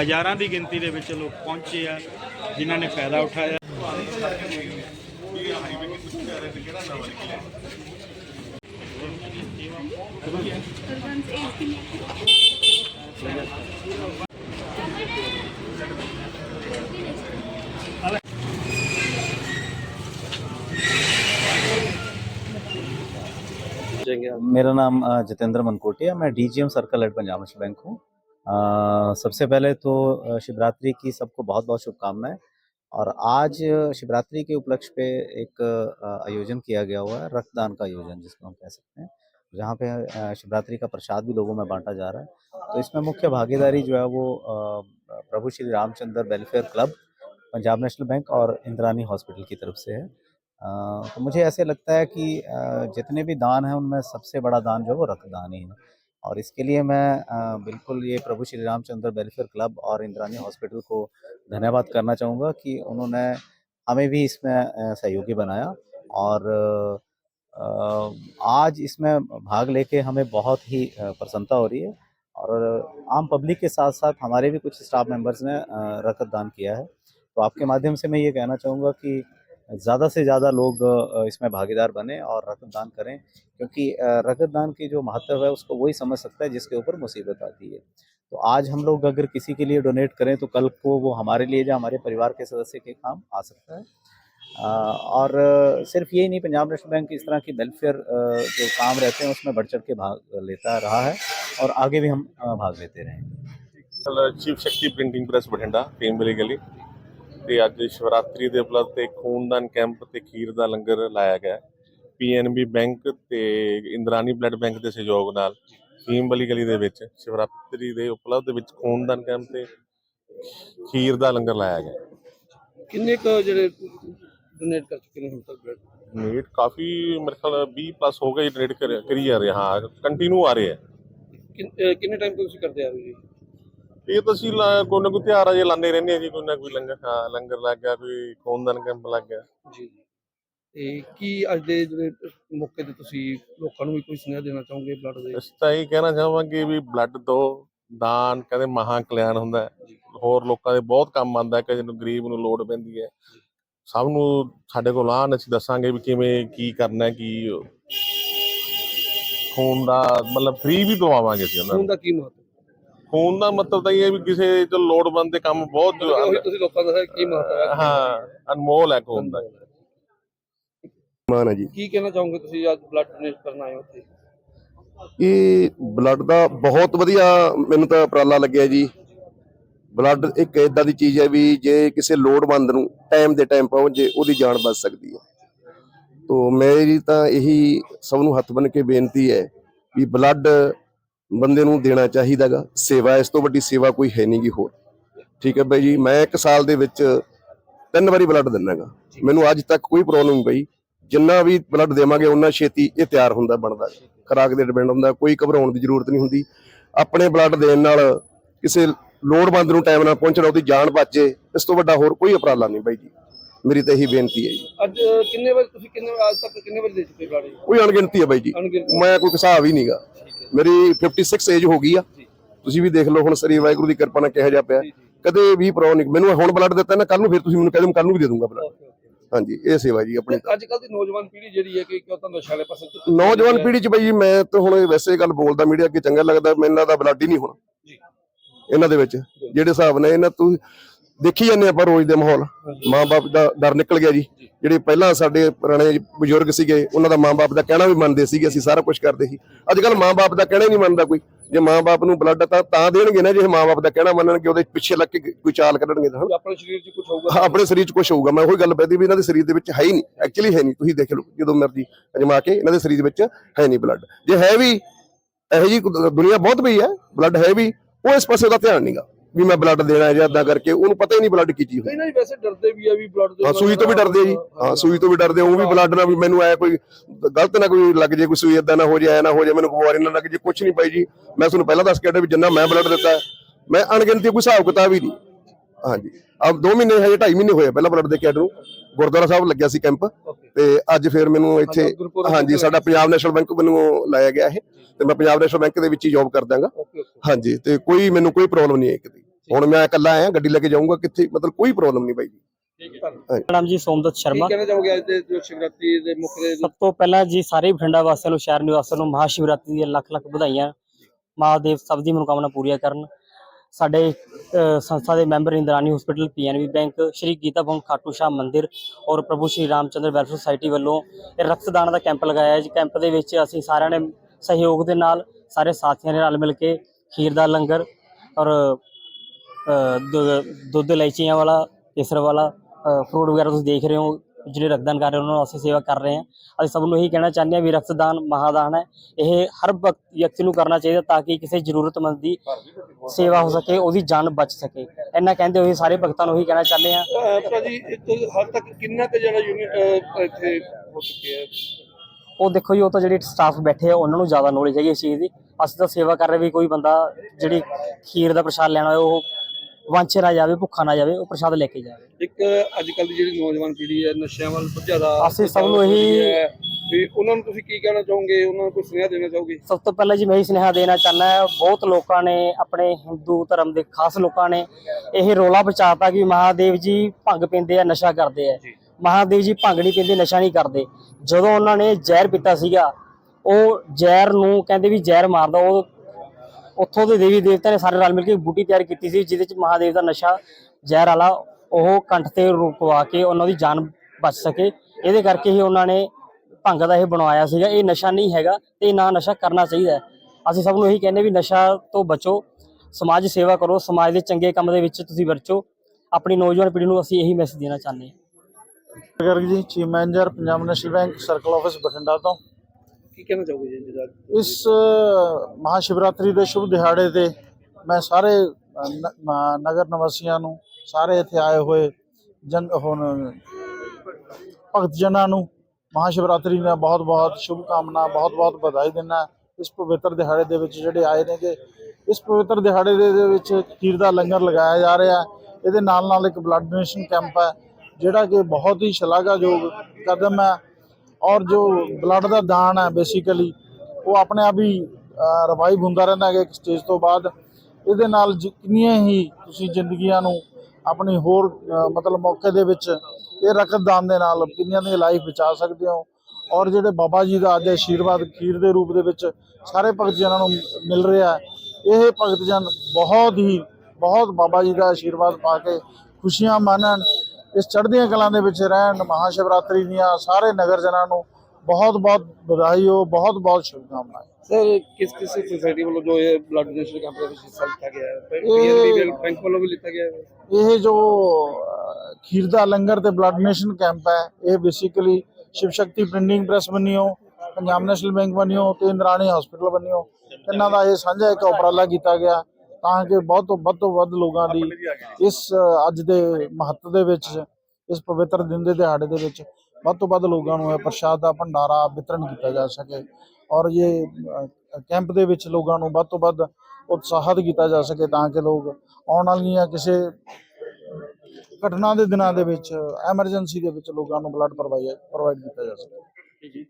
ਹਜ਼ਾਰਾਂ ਦੀ ਗਿਣਤੀ ਦੇ ਵਿੱਚ ਲੋਕ ਪਹੁੰਚੇ ਆ ਜਿਨ੍ਹਾਂ ਨੇ ਫਾਇਦਾ ਉਠਾਇਆ मेरा नाम अ, जितेंद्र मनकोटिया मैं DGM circle head Punjab national bank हूँ सबसे पहले तो शिवरात्रि की सबको बहुत बहुत शुभकामनाएँ। और आज शिवरात्रि के उपलक्ष्य पे एक आयोजन किया गया हुआ है, रक्तदान का आयोजन, जिसको हम कह सकते हैं, जहाँ पे शिवरात्रि का प्रसाद भी लोगों में बांटा जा रहा है। तो इसमें मुख्य भागीदारी जो है वो Prabhu Shri Ramchandra welfare club, Punjab national bank और इंद्रानी हॉस्पिटल की तरफ़ से है। तो मुझे ऐसे लगता है कि जितने भी दान हैं, उनमें सबसे बड़ा दान जो है वो रक्तदान ही है। और इसके लिए मैं बिल्कुल ये प्रभु श्री रामचंद्र वेलफेयर क्लब और इंद्रानी हॉस्पिटल को धन्यवाद करना चाहूँगा कि उन्होंने हमें भी इसमें सहयोगी बनाया और आज इसमें भाग लेके हमें बहुत ही प्रसन्नता हो रही है और आम पब्लिक के साथ साथ हमारे भी कुछ स्टाफ मेंबर्स ने रक्तदान किया है। तो आपके माध्यम से मैं ये कहना चाहूँगा कि ज़्यादा से ज़्यादा लोग इसमें भागीदार बने और रक्तदान करें, क्योंकि रक्तदान की जो महत्व है उसको वही समझ सकता है जिसके ऊपर मुसीबत आती है। तो आज हम लोग अगर किसी के लिए डोनेट करें तो कल को वो हमारे लिए या हमारे परिवार के सदस्य के काम आ सकता है। और सिर्फ़ ये नहीं, पंजाब नेशनल बैंक इस तरह की वेलफेयर जो काम रहते हैं उसमें बढ़ चढ़ के भाग लेता रहा है और आगे भी हम भाग लेते रहेंगे। चीफ शक्ति प्रिंटिंग प्रेस बठिंडा टीम गली ਤੇ ਅੱਜ ਸ਼ਿਵਰਾਤਰੀ ਦੇ ਉਪਲਕਸ਼ ਤੇ ਖੂਨਦਾਨ ਕੈਂਪ ਤੇ ਖੀਰ ਦਾ ਲੰਗਰ ਲਾਇਆ ਗਿਆ। ਪੀਐਨਬੀ ਬੈਂਕ ਤੇ ਇੰਦਰਾਨੀ ਬਲੱਡ ਬੈਂਕ ਦੇ ਸਹਿਯੋਗ ਨਾਲ ਫੇਮਬਰੀ ਗਲੀ ਦੇ ਵਿੱਚ ਸ਼ਿਵਰਾਤਰੀ ਦੇ ਉਪਲਕਸ਼ ਦੇ ਵਿੱਚ ਖੂਨਦਾਨ ਕੈਂਪ ਤੇ ਖੀਰ ਦਾ ਲੰਗਰ ਲਾਇਆ ਗਿਆ। ਕਿੰਨੇ ਕੁ ਜਿਹੜੇ ਡੋਨੇਟ ਕਰ ਚੁੱਕੇ ਨੇ ਹੁਣ ਤੱਕ? ਨੀਟ ਕਾਫੀ ਮੇਰੇ ਖਿਆਲ 20 ਪਲੱਸ ਹੋ ਗਏ ਜਨਰੇਟ ਕਰੀ ਜਾ ਰਹੇ ਹਾਂ ਕੰਟੀਨਿਊ ਆ ਰਹੇ ਆ। ਕਿੰਨ- ਟਾਈਮ ਤੋਂ ਤੁਸੀਂ ਕਰਦੇ ਆ ਰਹੇ ਜੀ? ਇਹ ਤਾਂ ਅਸੀਂ ਲਾ- ਕੋਈ ਨਾ ਕੋਈ ਤਿਉਹਾਰ ਅਜੇ ਲਾਉਂਦੇ ਰਹਿੰਦੇ ਆ ਜੀ ਕੋਈ ਨਾ ਕੋਈ ਲੰਗਰ ਹਾਂ ਲੰਗਰ ਲੱਗ ਗਿਆ ਕੋਈ ਖੂਨਦਾਨ ਕੈਂਪ ਲੱਗ ਗਿਆ। ਜੀ। ਤੇ ਕੀ ਅੱਜ ਦੇ ਜਿਹੜੇ ਮੌਕੇ ਤੇ ਤੁਸੀਂ ਲੋਕਾਂ ਨੂੰ ਵੀ ਕੋਈ ਸੁਨੇਹਾ ਦੇਣਾ ਚਾਹੋਗੇ ਬਲੱਡ ਦੇ? ਅਸੀਂ ਤਾਂ ਇਹ ਕਹਿਣਾ ਚਾਹਾਂਗੇ ਵੀ ਬਲੱਡ ਦੋ ਦਾਨ ਕਹਿੰਦੇ ਮਹਾ ਕਲਿਆਣ ਹੁੰਦਾ ਹੈ। ਹੋਰ ਲੋਕਾਂ ਦੇ ਬਹੁਤ ਕੰਮ ਆਉਂਦਾ ਹੈ ਕਿਸੇ ਨੂੰ ਗਰੀਬ ਨੂੰ ਲੋੜ ਪੈਂਦੀ ਹੈ। ਸਭ ਨੂੰ ਸਾਡੇ ਕੋਲ ਆਉਣ ਅਸੀਂ ਦੱਸਾਂਗੇ ਵੀ ਕਿਵੇਂ ਕੀ ਕਰਨਾ ਹੈ, ਕੀ ਖੂਨ ਦਾ ਮਤਲਬ ਫ੍ਰੀ ਵੀ ਦਵਾਵਾਂਗੇ ਅਸੀਂ ਉਹਨਾਂ ਖੂਨ ਨੂੰ ਦਾ ਕੀ ਮਹੱਤਵ? ਖੂਨ ਦਾ ਮਤਲਬ ਤਾਂ ਇਹ ਹੈ ਵੀ ਕਿਸੇ ਚ ਲੋੜਵੰਦ ਦੇ ਕੰਮ ਬਹੁਤ ਜੋ ਉਹੀ ਤੁਸੀਂ ਲੋਕਾਂ ਦਾ ਦੱਸਿਆ ਕੀ ਮਹੱਤਵ ਹੈ? ਹਾਂ ਅਨਮੋਲ ਹੈ ਖੂਨ ਦਾ। ਮਾਨ ਹੈ ਜੀ। ਕੀ ਕਹਿਣਾ ਚਾਹੋਗੇ ਤੁਸੀਂ ਅੱਜ ਬਲੱਡ ਡੋਨੇਟ ਕਰਨ ਆਏ ਹੋ ਉੱਥੇ? ਇਹ ਬਲੱਡ ਦਾ ਬਹੁਤ ਵਧੀਆ ਮੈਨੂੰ ਤਾਂ ਉਪਰਾਲਾ ਲੱਗਿਆ ਜੀ। ਬਲੱਡ ਇੱਕ ਇਦਾਂ ਦੀ ਚੀਜ਼ ਹੈ ਵੀ ਜੇ ਕਿਸੇ ਲੋੜਵੰਦ ਨੂੰ ਟਾਈਮ ਦੇ ਟਾਈਮ ਪਹੁੰਚ ਜੇ ਉਹਦੀ ਜਾਨ ਬਚ ਸਕਦੀ ਹੈ। ਤੋਂ ਮੇਰੀ ਤਾਂ ਇਹੀ ਸਭ ਨੂੰ ਹੱਥ ਬੰਨ ਕੇ ਬੇਨਤੀ ਹੈ ਵੀ ਬਲੱਡ ਬੰਦੇ ਨੂੰ ਦੇਣਾ ਚਾਹੀਦਾਗਾ। ਸੇਵਾ, ਇਸ ਤੋਂ ਵੱਡੀ ਸੇਵਾ ਕੋਈ ਹੈ ਨਹੀਂਗੀ ਹੋਰ। ਠੀਕ ਹੈ ਬਾਈ ਜੀ, ਮੈਂ ਇੱਕ ਸਾਲ ਦੇ ਵਿੱਚ ਤਿੰਨ ਵਾਰੀ ਬਲੱਡ ਦਿੰਨਾਗਾ ਮੈਨੂੰ ਅੱਜ ਤੱਕ ਕੋਈ ਪ੍ਰੋਬਲਮ ਨਹੀਂ ਪਈ। ਜਿੰਨਾ ਵੀ ਬਲੱਡ ਦੇਵਾਂਗੇ ਉਹਨਾਂ ਛੇਤੀ ਇਹ ਤਿਆਰ ਹੁੰਦਾ, ਬਣਦਾ। ਖੁਰਾਕ ਦੇ ਡਿਪੈਂਡ ਹੁੰਦਾ, ਕੋਈ ਘਬਰਾਉਣ ਦੀ ਜ਼ਰੂਰਤ ਨਹੀਂ ਹੁੰਦੀ। ਆਪਣੇ ਬਲੱਡ ਦੇਣ ਨਾਲ ਕਿਸੇ ਲੋੜਵੰਦ ਨੂੰ ਟਾਈਮ ਨਾਲ ਪਹੁੰਚਣਾ, ਉਹਦੀ ਜਾਨ ਬਚੇ ਇਸ ਤੋਂ ਵੱਡਾ ਹੋਰ ਕੋਈ ਉਪਰਾਲਾ ਨਹੀਂ ਬਾਈ ਜੀ। ਮੇਰੀ ਤਾਂ ਇਹੀ ਬੇਨਤੀ ਹੈ ਜੀ। ਅੱਜ ਕਿੰਨੇ ਵਾਰ ਤੁਸੀਂ ਕਿੰਨੇ ਅੱਜ ਤੱਕ ਕਿੰਨੇ ਵਾਰ ਦੇ ਚੁੱਕੇ ਜੀ ਕੋਈ ਅਣਗਿਣਤੀ ਹੈ ਬਾਈ ਜੀ। ਅਣਗਿਣਤ। ਮੈਂ ਕੋਈ ਹਿਸਾਬ ਹੀ ਨਹੀਂਗਾ। ਮੇਰੀ 56 ਏਜ ਹੋ ਗਈ ਆ। ਤੁਸੀਂ ਵੀ ਦੇਖ ਲਓ ਹੁਣ ਸਰੀ ਵਾਹਿਗੁਰੂ ਦੀ ਕਿਰਪਾ ਨਾਲ ਕਿਹੋ ਜਿਹਾ ਪਿਆ। ਕਦੇ ਵੀ ਪ੍ਰੋਬਲਮ ਨਹੀਂ। ਮੈਨੂੰ ਹੁਣ ਬਲੱਡ ਦਿੱਤਾ ਨਾ ਕੱਲ ਨੂੰ ਫਿਰ ਤੁਸੀਂ ਮੈਨੂੰ ਕਹਿ ਦਿਓ ਕੱਲ ਨੂੰ ਵੀ ਦੇ ਦੂੰਗਾ ਬਲੱਡ ਹਾਂਜੀ ਇਹ ਸੇਵਾ ਜੀ ਆਪਣੀ। ਅੱਜ ਕੱਲ ਦੀ ਨੌਜਵਾਨ ਪੀੜ੍ਹੀ ਜਿਹੜੀ ਹੈ ਕਿ ਕਿਉਂ ਤਾਂ ਨਸ਼ਾ ਵਾਲੇ ਪਾਸੇ ਤੁਰ- ਨੌਜਵਾਨ ਪੀੜ੍ਹੀ ਚ ਬਈ ਮੈਂ ਤਾਂ ਹੁਣ ਵੈਸੇ ਗੱਲ ਬੋਲਦਾ ਮੀਡੀਆ ਅੱਗੇ ਚੰਗਾ ਲੱਗਦਾ ਮੈਨੂੰ ਦਾ ਬਲੱਡ ਹੀ ਨਹੀਂ ਹੋਣਾ। ਜੀ। ਇਹਨਾਂ ਦੇ ਵਿੱਚ ਜਿਹੜੇ ਹਿਸਾਬ ਨਾਲ ਇਹਨਾਂ ਤੂੰ ਦੇਖੀ ਜਾਂਦੇ ਆਪਾਂ ਰੋਜ਼ ਦੇ ਮਾਹੌਲ। ਮਾਂ-ਬਾਪ ਦਾ ਡਰ ਨਿਕਲ ਗਿਆ ਜੀ। ਜਿਹੜੇ ਪਹਿਲਾਂ ਸਾਡੇ ਪੁਰਾਣੇ ਬਜ਼ੁਰਗ ਸੀਗੇ ਉਹਨਾਂ ਦਾ ਮਾਂ-ਬਾਪ ਦਾ ਕਹਿਣਾ ਵੀ ਮੰਨਦੇ ਸੀਗੇ ਅਸੀਂ ਸਾਰਾ ਕੁਝ ਕਰਦੇ ਸੀ। ਅੱਜ ਕੱਲ ਮਾਂ-ਬਾਪ ਦਾ ਕਹਿਣਾ ਹੀ ਨਹੀਂ ਮੰਨਦਾ ਕੋਈ। ਜੇ ਮਾਂ-ਬਾਪ ਨੂੰ ਬਲੱਡ ਤਾਂ ਤਾਂ ਦੇਣਗੇ ਨਾ ਜੇ ਮਾਂ-ਬਾਪ ਦਾ ਕਹਿਣਾ ਮੰਨਣਗੇ ਉਹਦੇ ਪਿੱਛੇ ਲੱਗ ਕੇ ਕੋਈ ਚਾਲ ਕੱਢਣਗੇ ਤਾਂ। ਆਪਣੇ ਸਰੀਰ 'ਚ ਕੁਝ ਹੋਊਗਾ? ਆਪਣੇ ਸਰੀਰ 'ਚ ਕੁਝ ਹੋਊਗਾ। ਮੈਂ ਉਹੀ ਗੱਲ ਪੈਦੀ ਵੀ ਇਹਨਾਂ ਦੇ ਸਰੀਰ ਦੇ ਵਿੱਚ ਹੈ ਹੀ ਨਹੀਂ। ਐਕਚੁਅਲੀ ਹੈ ਨਹੀਂ। ਤੁਸੀਂ ਦੇਖ ਲਓ ਜਦੋਂ ਮਰਜ਼ੀ ਅਜਮਾ ਕੇ ਇਹਨਾਂ ਦੇ ਸਰੀਰ ਵਿੱਚ ਹੈ ਨਹੀਂ ਬਲੱਡ ਜੇ ਹੈ ਵੀ ਇਹੋ ਜੀ ਦੁਨੀਆ ਬਹੁਤ ਪਈ ਹੈ ਬਲੱਡ ਹੈ ਵੀ ਉਹ ਇਸ ਪਾਸੇ ਦਾ ਧਿਆਨ ਨਹੀਂਗਾ ਵੀ ਮੈਂ ਬਲੱਡ ਦੇਣਾ ਹੈ ਜਾਂ ਇਦਾਂ ਕਰਕੇ ਉਹਨੂੰ ਪਤਾ ਹੀ ਨਹੀਂ ਬਲੱਡ ਕੀ ਚੀਜ਼ ਹੁੰਦੀ। ਕਈ ਨਾ ਵੈਸੇ ਡਰਦੇ ਵੀ ਆ ਵੀ ਬਲੱਡ ਦੇ ਹਾਂ ਸੂਈ ਤੋਂ ਵੀ ਡਰਦੇ ਆ ਜੀ। ਹਾਂ ਸੂਈ ਤੋਂ ਵੀ ਡਰਦੇ ਆ, ਉਹ ਵੀ ਬਲੱਡ ਨਾਲ ਵੀ ਮੈਨੂੰ ਐ ਕੋਈ ਗਲਤ ਨਾ ਕੋਈ ਲੱਗ ਜੇ ਕੋਈ ਸੂਈ ਇਦਾਂ ਨਾ ਹੋ ਜੇ ਐ ਨਾ ਹੋ ਜੇ ਮੈਨੂੰ ਬਿਮਾਰੀ ਨਾ ਲੱਗ ਜੇ ਕੁਝ ਨਹੀਂ ਪਾਈ ਜੀ। ਮੈਂ ਤੁਹਾਨੂੰ ਪਹਿਲਾਂ ਦੱਸ ਕੇ ਹਟਿਆ ਵੀ ਜਿੰਨਾ ਮੈਂ ਬਲੱਡ ਦਿੱਤਾ ਮੈਂ ਅਣਗਿਣਤੀ ਕੋਈ ਹਿਸਾਬ ਕਿਤਾਬ ਹੀ ਨਹੀਂ। ਹਾਂਜੀ। ਅਬ 2 ਮਹੀਨੇ ਹਜੇ 2.5 ਮਹੀਨੇ ਹੋਏ ਪਹਿਲਾਂ ਬਲੱਡ ਦੇ ਕੇ ਨੂੰ। ਗੁਰਦੁਆਰਾ ਸਾਹਿਬ ਲੱਗਿਆ ਸੀ ਕੈਂਪ ਤੇ ਅੱਜ ਫਿਰ ਮੈਨੂੰ ਇੱਥੇ ਹਾਂਜੀ ਸਾਡਾ ਪੰਜਾਬ ਨੈਸ਼ਨਲ ਬੈਂਕ ਮੈਨੂੰ ਲਾਇਆ ਗਿਆ ਇਹ। ਤੇ ਮੈਂ ਪੰਜਾਬ ਨੈਸ਼ਨਲ ਬੈਂਕ ਦੇ ਵਿੱਚ ਹੀ ਜੌਬ ਕਰਦਾਗਾ। ਹਾਂਜੀ ਤੇ ਕੋਈ ਮੈਨੂੰ ਕੋਈ ਪ੍ਰੋਬਲਮ ਨਹੀਂ ਹੈ ਕਿਤੇ ਹੁਣ ਮੈਂ ਇਕੱਲਾ ਆਇਆ ਗੱਡੀ ਲੈ ਕੇ ਜਾਊਂਗਾ ਕਿੱਥੇ ਮਤਲਬ ਕੋਈ ਪ੍ਰੋਬਲਮ ਨਹੀਂ ਬਾਈ ਜੀ। ਨਾਮ ਜੀ ਸੋਮਦਤ ਕੀ ਸ਼ਰਮਾ। ਕਹਿਣਾ ਚਾਹੋਗੇ ਅੱਜ ਦੇ ਜੋ ਸ਼ਿਵਰਾਤਰੀ ਦੇ ਮੁੱਖ ਦੇ ਸਭ ਤੋਂ ਪਹਿਲਾਂ ਜੀ ਸਾਰੇ ਬਠਿੰਡਾ ਵਾਸੀਆਂ ਨੂੰ ਸ਼ਹਿਰ ਨਿਵਾਸੀਆਂ ਨੂੰ ਮਹਾ ਸ਼ਿਵਰਾਤਰੀ ਦੀਆਂ ਲੱਖ ਲੱਖ ਵਧਾਈਆਂ। ਮਹਾਦੇਵ ਸਭ ਦੀ ਮਨੋਕਾਮਨਾ ਪੂਰੀਆਂ ਕਰਨ। ਸਾਡੇ ਸੰਸਥਾ ਦੇ member Indrani hospital PNB bank Shri Gita Bhawan Khatu Shah Mandir ਔਰ ਪ੍ਰਭੂ ਸ਼੍ਰੀ ਰਾਮਚੰਦਰ ਵੈਲਫੇਅਰ ਸੁਸਾਇਟੀ ਵੱਲੋਂ ਇਹ ਰਕਤਦਾਨ ਦਾ ਕੈਂਪ ਲਗਾਇਆ ਹੈ ਜੀ। ਕੈਂਪ ਦੇ ਵਿੱਚ ਅਸੀਂ ਸਾਰਿਆਂ ਨੇ ਸਹਿਯੋਗ ਦੇ ਨਾਲ ਸਾਰੇ ਸਾਥੀਆਂ ਨੇ ਰਲ ਮਿਲ ਕੇ ਖੀਰ ਦਾ ਲੰਗਰ ਔਰ ਅ, ਦੁ- ਦੁੱਧ ਇਲਾਇਚੀਆਂ ਵਾਲਾ ਕੇਸਰ ਵਾਲਾ ਫਰੂਟ ਵਗੈਰਾ ਤੁਸੀਂ ਦੇਖ ਰਹੇ ਹੋ ਜਿਹੜੇ ਰਕਤਦਾਨ ਕਰ ਰਹੇ ਉਹਨਾਂ ਨੂੰ ਅਸੀਂ ਸੇਵਾ ਕਰ ਰਹੇ ਹਾਂ। ਅਸੀਂ ਸਭ ਨੂੰ ਇਹੀ ਕਹਿਣਾ ਚਾਹੁੰਦੇ ਹਾਂ ਵੀ ਰਕਤਦਾਨ ਮਹਾਦਾਨ ਹੈ। ਇਹ ਹਰ ਵਿਅਕਤੀ ਨੂੰ ਕਰਨਾ ਚਾਹੀਦਾ ਤਾਂ ਕਿ ਕਿਸੇ ਜ਼ਰੂਰਤਮੰਦ ਦੀ ਸੇਵਾ ਹੋ ਸਕੇ ਉਹਦੀ ਜਾਨ ਬਚ ਸਕੇ। ਇੰਨਾ ਕਹਿੰਦੇ ਹੋਏ ਸਾਰੇ ਭਗਤਾਂ ਨੂੰ ਇਹੀ ਕਹਿਣਾ ਚਾਹੁੰਦੇ ਹਾਂ। ਭਾਜੀ ਹਾਲ ਤੱਕ ਕਿੰਨਾ ਕੁ ਜਿਹੜਾ ਯੂਨਿਟ ਇੱਥੇ ਹੋ ਚੁੱਕੇ ਆ ਉਹ ਦੇਖੋ ਜੀ ਉਹ ਤਾਂ ਜਿਹੜੀ ਸਟਾਫ ਬੈਠੇ ਆ ਉਹਨਾਂ ਨੂੰ ਜ਼ਿਆਦਾ ਨੌਲੇਜ ਹੈਗੀ ਇਸ ਚੀਜ਼ ਦੀ। ਅਸੀਂ ਤਾਂ ਸੇਵਾ ਕਰ ਰਹੇ ਵੀ ਕੋਈ ਬੰਦਾ ਜਿਹੜੀ ਖੀਰ ਦਾ ਪ੍ਰਸ਼ਾਦ ਲੈਣਾ ਹੋਏ ਉਹ ਵਾਂਛੇ ਨਾ ਜਾਵੇ ਭੁੱਖਾ ਨਾ ਜਾਵੇ ਉਹ ਪ੍ਰਸ਼ਾਦ ਲੈ ਕੇ ਜਾਵੇ। ਇੱਕ ਅੱਜ ਕੱਲ ਦੀ ਜਿਹੜੀ ਨੌਜਵਾਨ ਪੀੜ੍ਹੀ ਹੈ ਨਸ਼ਿਆਂ ਵੱਲ ਬਹੁਤ ਜ਼ਿਆਦਾ ਅਸੀਂ ਸਭ ਨੂੰ ਇਹੀ- ਹੈ। ਵੀ ਉਹਨਾਂ ਨੂੰ ਤੁਸੀਂ ਕੀ ਕਹਿਣਾ ਚਾਹੋਗੇ? ਉਹਨਾਂ ਨੂੰ ਕੋਈ ਸੁਨੇਹਾ ਦੇਣਾ ਚਾਹੋਗੇ? ਸਭ ਤੋਂ ਪਹਿਲਾਂ ਜੀ ਮੈਂ ਹੀ ਸੁਨੇਹਾ ਦੇਣਾ ਚਾਹੁੰਦਾ ਹਾਂ ਬਹੁਤ ਲੋਕਾਂ ਨੇ ਆਪਣੇ ਹਿੰਦੂ ਧਰਮ ਦੇ ਖਾਸ ਲੋਕਾਂ ਨੇ ਇਹ ਰੋਲਾ ਬਚਾਤਾ ਕਿ ਮਹਾਦੇਵ ਜੀ ਭੰਗ ਪੀਂਦੇ ਆ ਨਸ਼ਾ ਕਰਦੇ ਆ। ਮਹਾਦੇਵ ਜੀ ਭੰਗ ਨਹੀਂ ਪੀਂਦੇ ਨਸ਼ਾ ਨਹੀਂ ਕਰਦੇ। ਜਦੋਂ ਉਹਨਾਂ ਨੇ ਜ਼ਹਿਰ ਪੀਤਾ ਸੀਗਾ ਉਹ ਜ਼ਹਿਰ ਨੂੰ ਕਹਿੰਦੇ ਵੀ ਜ਼ਹਿਰ ਮਾਰਦਾ ਉਹ ਉੱਥੋਂ ਦੇ ਦੇਵੀ ਦੇਵਤਾ ਨੇ ਸਾਰੇ ਰਲ ਮਿਲ ਕੇ ਬੂਟੀ ਤਿਆਰ ਕੀਤੀ ਸੀ, ਜਿਹਦੇ ਚ ਮਹਾਦੇਵ ਦਾ ਨਸ਼ਾ ਜ਼ਹਿਰ ਵਾਲਾ ਉਹ ਕੰਠ ਤੇ ਰੁਕਵਾ ਕੇ ਉਹਨਾਂ ਦੀ ਜਾਨ ਬਚ ਸਕੇ। ਇਹਦੇ ਕਰਕੇ ਹੀ ਉਹਨਾਂ ਨੇ ਭੰਗ ਦਾ ਇਹ ਬਣਵਾਇਆ ਸੀਗਾ। ਇਹ ਨਸ਼ਾ ਨਹੀਂ ਹੈਗਾ ਤੇ ਨਾ ਨਸ਼ਾ ਕਰਨਾ ਚਾਹੀਦਾ ਅਸੀਂ ਸਭ ਨੂੰ ਇਹੀ ਕਹਿੰਦੇ ਵੀ ਨਸ਼ਾ ਤੋਂ ਬਚੋ, ਸਮਾਜ ਸੇਵਾ ਕਰੋ, ਸਮਾਜ ਦੇ ਚੰਗੇ ਕੰਮ ਦੇ ਵਿੱਚ ਤੁਸੀਂ ਵਰਚੋ। ਆਪਣੀ ਨੌਜਵਾਨ ਪੀੜ੍ਹੀ ਨੂੰ ਅਸੀਂ ਇਹੀ ਮੈਸੇਜ ਦੇਣਾ ਚਾਹੁੰਦੇ ਹਾਂ। Garg ji chief manager Punjab national bank circle office Bathinda ਤੋਂ। ਕੀ ਕਹਿਣਾ ਚਾਹੋਗੇ ਜੀ ਜਿਹੜਾ ਇਸ ਮਹਾਸ਼ਿਵਰਾਤਰੀ ਦੇ ਸ਼ੁਭ ਦਿਹਾੜੇ ਤੇ ਮੈਂ ਸਾਰੇ ਅ, ਨ- ਮ- ਨਗਰ ਨਿਵਾਸੀਆਂ ਨੂੰ ਸਾਰੇ ਇੱਥੇ ਆਏ ਹੋਏ ਜਨ ਹੁਣ ਭਗਤ ਜਨਾਂ ਨੂੰ ਮਹਾਸ਼ਿਵਰਾਤਰੀ ਦੀਆਂ ਬਹੁਤ ਬਹੁਤ ਸ਼ੁਭ ਕਾਮਨਾ ਬਹੁਤ ਬਹੁਤ ਵਧਾਈ ਦਿੰਦਾ ਇਸ ਪਵਿੱਤਰ ਦਿਹਾੜੇ ਦੇ ਵਿੱਚ ਜਿਹੜੇ ਆਏ ਨੇਗੇ। ਇਸ ਪਵਿੱਤਰ ਦਿਹਾੜੇ ਦੇ ਦੇ ਵਿੱਚ ਖੀਰ ਦਾ ਲੰਗਰ ਲਗਾਇਆ ਜਾ ਰਿਹਾ ਹੈ। ਇਹਦੇ ਨਾਲ ਨਾਲ ਇੱਕ ਬਲੱਡ ਡੋਨੇਸ਼ਨ ਕੈਂਪ ਹੈ ਜਿਹੜਾ ਕਿ ਬਹੁਤ ਹੀ ਸ਼ਲਾਘਾਯੋਗ ਕਦਮ ਹੈ। ਔਰ ਜੋ ਬਲੱਡ ਦਾ ਦਾਨ ਹੈ ਬੇਸਿਕਲੀ ਉਹ ਆਪਣੇ ਆਪ ਹੀ ਰਿਵਾਈਵ ਹੁੰਦਾ ਰਹਿੰਦਾ ਹੈ ਇੱਕ ਸਟੇਜ ਤੋਂ ਬਾਅਦ। ਇਹਦੇ ਨਾਲ ਜਿੰਨੀਆਂ ਹੀ ਤੁਸੀਂ ਜ਼ਿੰਦਗੀਆਂ ਨੂੰ ਆਪਣੀ ਹੋਰ ਮਤਲਬ ਮੌਕੇ ਦੇ ਵਿੱਚ ਇਹ ਰਕਤਦਾਨ ਦੇ ਨਾਲ ਕਿੰਨੀਆਂ ਦੀ ਲਾਈਫ ਬਚਾ ਸਕਦੇ ਹੋ। ਔਰ ਜਿਹੜੇ ਬਾਬਾ ਜੀ ਦਾ ਅੱਜ ਆਸ਼ੀਰਵਾਦ ਖੀਰ ਦੇ ਰੂਪ ਦੇ ਵਿੱਚ ਸਾਰੇ ਭਗਤ ਜਨਾਂ ਨੂੰ ਮਿਲ ਰਿਹਾ ਇਹ ਭਗਤ ਜਨ ਬਹੁਤ ਹੀ, ਬਹੁਤ ਬਾਬਾ ਜੀ ਦਾ ਆਸ਼ੀਰਵਾਦ ਪਾ ਕੇ ਖੁਸ਼ੀਆਂ ਮਾਣਨ ਇਸ ਚੜ੍ਹਦੀਆਂ ਕਲਾਂ ਦੇ ਵਿੱਚ ਰਹਿਣ ਮਹਾਸ਼ਿਵਰਾਤਰੀ ਦੀਆਂ ਸਾਰੇ ਨਗਰ ਜਨਾਂ ਨੂੰ ਬਹੁਤ ਬਹੁਤ ਵਧਾਈ ਹੋ ਬਹੁਤ ਬਹੁਤ ਸ਼ੁਭਕਾਮਨਾਵਾਂ। ਸਰ ਕਿਸ ਕਿਸ ਸੁਸਾਇਟੀ ਵੱਲੋਂ ਜੋ ਇਹ ਬਲੱਡ ਡੋਨੇਸ਼ਨ ਕੈਂਪ ਦੇ ਵਿੱਚ ਹਿੱਸਾ ਲਿੱਤਾ ਗਿਆ ਹੈ? ਬੈਂਕ ਵੱਲੋਂ ਵੀ ਲਿੱਤਾ ਗਿਆ ਹੈ? ਇਹ ਜੋ ਖੀਰ ਦਾ ਲੰਗਰ ਤੇ ਬਲੱਡ ਡੋਨੇਸ਼ਨ ਕੈਂਪ ਹੈ ਇਹ basically Shiv Shakti printing press ਬਣਿਓ Punjab national bank ਬਣਿਓ ਤੇ ਇੰਦਰਾਣੀ ਹਸਪੀਟਲ ਬਣਿਓ ਇਹਨਾਂ ਦਾ ਇਹ ਸਾਂਝਾ ਇੱਕ ਉਪਰਾਲਾ ਕੀਤਾ ਗਿਆ। ਤਾਂ ਕਿ ਬਹੁਤ ਤੋਂ ਵੱਧ ਤੋਂ ਵੱਧ ਲੋਕਾਂ ਦੀ ਇਸ ਅੱਜ ਦੇ ਮਹੱਤਵ ਦੇ ਵਿੱਚ ਇਸ ਪਵਿੱਤਰ ਦਿਨ ਦੇ ਦਿਹਾੜੇ ਦੇ ਵਿੱਚ ਵੱਧ ਤੋਂ ਵੱਧ ਲੋਕਾਂ ਨੂੰ ਇਹ ਪ੍ਰਸ਼ਾਦ ਦਾ ਭੰਡਾਰਾ ਵਿਤਰਨ ਕੀਤਾ ਜਾ ਸਕੇ ਔਰ ਇਹ ਕੈਂਪ ਦੇ ਵਿੱਚ ਲੋਕਾਂ ਨੂੰ ਵੱਧ ਤੋਂ ਵੱਧ ਉਤਸ਼ਾਹਿਤ ਕੀਤਾ ਜਾ ਸਕੇ ਤਾਂ ਕਿ ਲੋਕ ਆਉਣ ਵਾਲੀਆਂ ਕਿਸੇ ਘਟਨਾ ਦੇ ਦਿਨਾਂ ਦੇ ਵਿੱਚ ਐਮਰਜੈਂਸੀ ਦੇ ਵਿੱਚ ਲੋਕਾਂ ਨੂੰ ਬਲੱਡ ਪ੍ਰੋਵਾਈਡ ਕੀਤਾ ਜਾ ਸਕੇ।